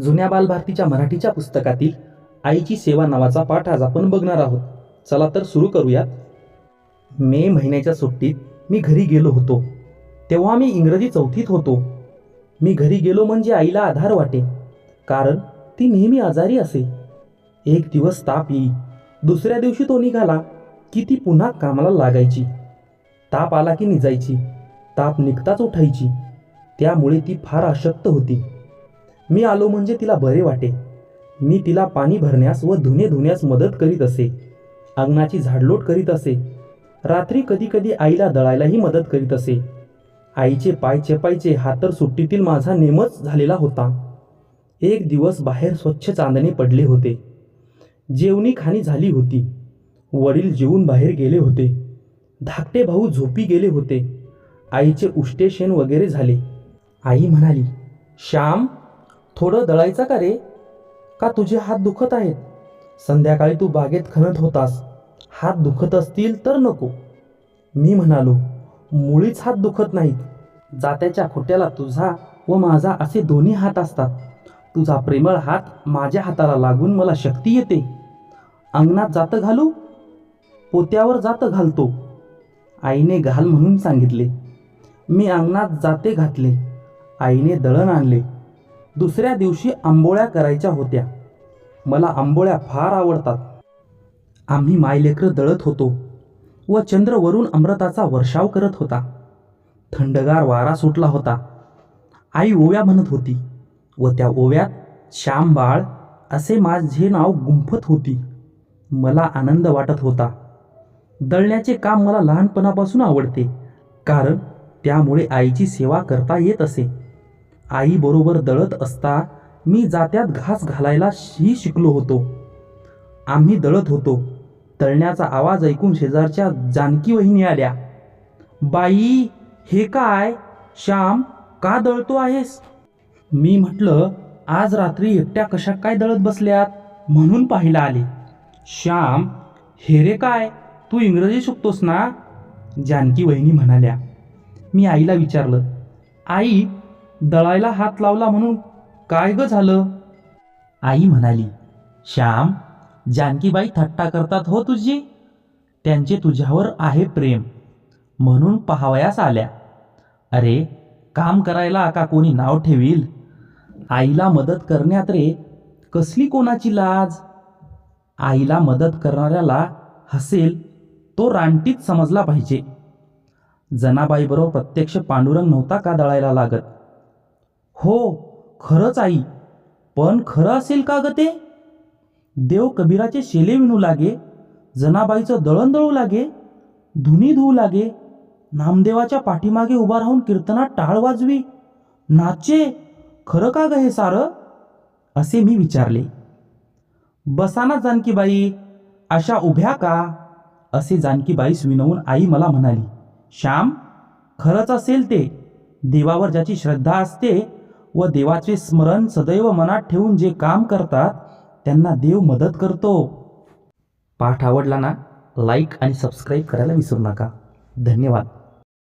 जुन्या बालभारतीच्या मराठीच्या पुस्तकातील आईची सेवा नावाचा पाठ आज आपण बघणार आहोत. चला तर सुरू करूयात. मे महिन्याच्या सुट्टीत मी घरी गेलो होतो. तेव्हा मी इंग्रजी चौथीत होतो. मी घरी गेलो म्हणजे आईला आधार वाटे. कारण ती नेहमी आजारी असे. एक दिवस ताप येई. दुसऱ्या दिवशी तो निघाला की ती पुन्हा कामाला लागायची. ताप आला की निजायची. ताप निघताच उठायची. त्यामुळे ती फार अशक्त होती. मी आलो म्हणजे तिला बरे वाटे. मी तिला पाणी भरण्यास व धुणे धुण्यास मदत करीत असे. अंगणाची झाडलोट करीत असे. रात्री कधीकधी आईला दळायलाही मदत करीत असे. आईचे पाय चेपायचे हा तर सुट्टीतील माझा नेमच झालेला होता. एक दिवस बाहेर स्वच्छ चांदणे पडले होते. जेवणी खाणी झाली होती. वडील जेवून बाहेर गेले होते. धाकटे भाऊ झोपी गेले होते. आईचे उष्टे शेण वगैरे झाले. आई म्हणाली श्याम थोडं दळायचं का रे? का तुझे हात दुखत आहेत? संध्याकाळी तू बागेत खणत होतास. हात दुखत असतील तर नको. मी म्हणालो मुळीच हात दुखत नाहीत. जात्याच्या खोट्याला तुझा व माझा असे दोन्ही हात असतात. तुझा प्रेमळ हात माझ्या हाताला लागून मला शक्ती येते. अंगणात जातं घालू? पोत्यावर जातं घालतो. आईने घाल म्हणून सांगितले. मी अंगणात जाते घातले. आईने दळण आणले. दुसऱ्या दिवशी आंबोळ्या करायच्या होत्या. मला आंबोळ्या फार आवडतात. आम्ही मायलेकरं दळत होतो व चंद्र वरून अमृताचा वर्षाव करत होता. थंडगार वारा सुटला होता. आई ओव्या म्हणत होती व त्या ओव्यात श्याम बाळ असे माझे नाव गुंफत होती. मला आनंद वाटत होता. दळण्याचे काम मला लहानपणापासून आवडते. कारण त्यामुळे आईची सेवा करता येत असे. आईबरोबर दळत असता मी जात्यात घास घालायला ही शिकलो होतो. आम्ही दळत होतो. तळण्याचा आवाज ऐकून शेजारच्या जानकी वहिनी आल्या. बाई हे काय? श्याम का दळतो आहेस? मी म्हटलं आज रात्री एकट्या कशा काय दळत बसल्यात? म्हणून पाहायला आले. श्याम हे रे काय? तू इंग्रजी शिकतोस ना? जानकी वहिनी म्हणाल्या. मी आईला विचारलं आई दळायला हात लावला म्हणून काय ग झालं? आई म्हणाली श्याम जानकीबाई थट्टा करतात हो तुझी? त्यांचे तुझ्यावर आहे प्रेम म्हणून पाहावयास आल्या. अरे काम करायला का कोणी नाव ठेवील? आईला मदत करण्यात रे कसली कोणाची लाज? आईला मदत करणाऱ्याला हसेल तो रानटीत समजला पाहिजे. जनाबाईबरोबर प्रत्यक्ष पांडुरंग नव्हता का दळायला लागत? हो खरंच आई. पण खरं असेल का ग ते? देव कबीराचे शेले विणू लागे जनाबाईचं दळण दळू लागे धुनी धुवू लागे नामदेवाच्या पाठीमागे उभा राहून कीर्तनात टाळ वाजवी. नाचे खरं का ग हे सारं? असे मी विचारले. बसाना जानकीबाई अशा उभ्या का? असे जानकीबाईस विनवून आई मला म्हणाली श्याम खरंच असेल ते. देवावर ज्याची श्रद्धा असते व देवाचे स्मरण सदैव मनात ठेवून जे काम करतात त्यांना देव मदत करतो. पाठ आवडला ना लाईक आणि सबस्क्राईब करायला विसरू नका. धन्यवाद.